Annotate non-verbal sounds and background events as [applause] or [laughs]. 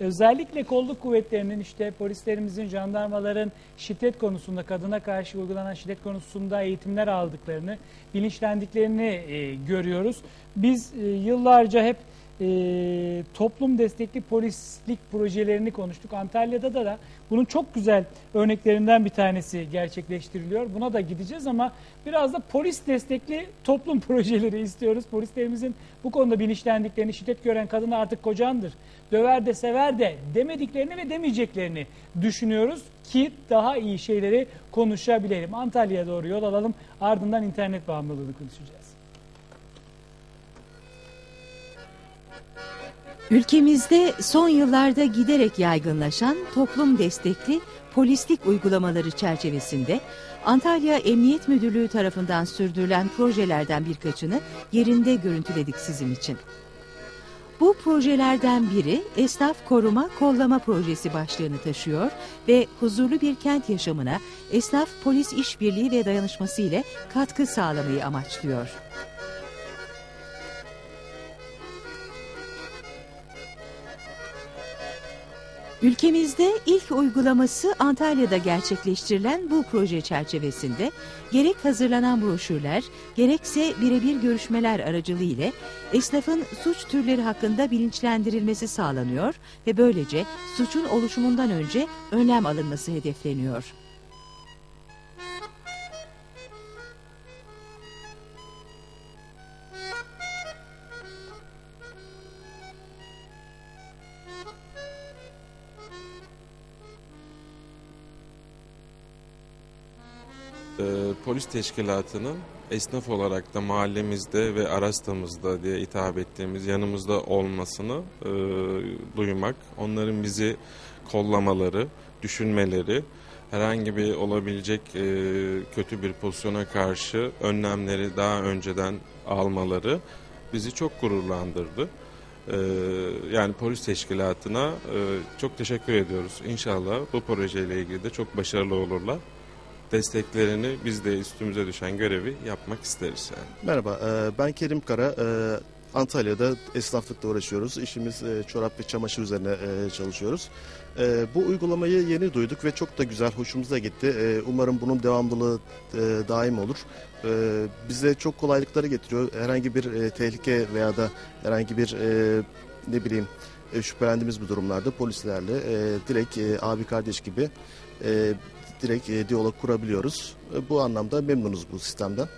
Özellikle kolluk kuvvetlerinin işte polislerimizin, jandarmaların şiddet konusunda, kadına karşı uygulanan şiddet konusunda eğitimler aldıklarını, bilinçlendiklerini e, görüyoruz. Biz e, yıllarca hep e, toplum destekli polislik projelerini konuştuk. Antalya'da da, da bunun çok güzel örneklerinden bir tanesi gerçekleştiriliyor. Buna da gideceğiz ama biraz da polis destekli toplum [laughs] projeleri istiyoruz. Polislerimizin bu konuda bilinçlendiklerini, şiddet gören kadın artık kocandır, döver de sever de demediklerini ve demeyeceklerini düşünüyoruz ki daha iyi şeyleri konuşabilelim. Antalya'ya doğru yol alalım ardından internet bağımlılığını konuşacağız. Ülkemizde son yıllarda giderek yaygınlaşan toplum destekli polislik uygulamaları çerçevesinde Antalya Emniyet Müdürlüğü tarafından sürdürülen projelerden birkaçını yerinde görüntüledik sizin için. Bu projelerden biri Esnaf Koruma Kollama Projesi başlığını taşıyor ve huzurlu bir kent yaşamına esnaf polis işbirliği ve dayanışması ile katkı sağlamayı amaçlıyor. Ülkemizde ilk uygulaması Antalya'da gerçekleştirilen bu proje çerçevesinde gerek hazırlanan broşürler gerekse birebir görüşmeler aracılığıyla esnafın suç türleri hakkında bilinçlendirilmesi sağlanıyor ve böylece suçun oluşumundan önce önlem alınması hedefleniyor. Ee, polis teşkilatının esnaf olarak da mahallemizde ve arastamızda diye hitap ettiğimiz yanımızda olmasını e, duymak, onların bizi kollamaları, düşünmeleri, herhangi bir olabilecek e, kötü bir pozisyona karşı önlemleri daha önceden almaları bizi çok gururlandırdı. Ee, yani polis teşkilatına e, çok teşekkür ediyoruz. İnşallah bu projeyle ilgili de çok başarılı olurlar desteklerini biz de üstümüze düşen görevi yapmak isteriz yani. Merhaba, e, ben Kerim Kara. E, Antalya'da esnaflıkla uğraşıyoruz. İşimiz e, çorap ve çamaşır üzerine çalışıyoruz. Bu uygulamayı yeni duyduk ve çok da güzel, hoşumuza gitti. Umarım bunun devamlılığı daim olur. Bize çok kolaylıkları getiriyor. Herhangi bir tehlike veya da herhangi bir ne bileyim e, şüphelendiğimiz bu durumlarda polislerle e, direkt e, abi kardeş gibi e, direkt e, diyalog kurabiliyoruz. E, bu anlamda memnunuz bu sistemden.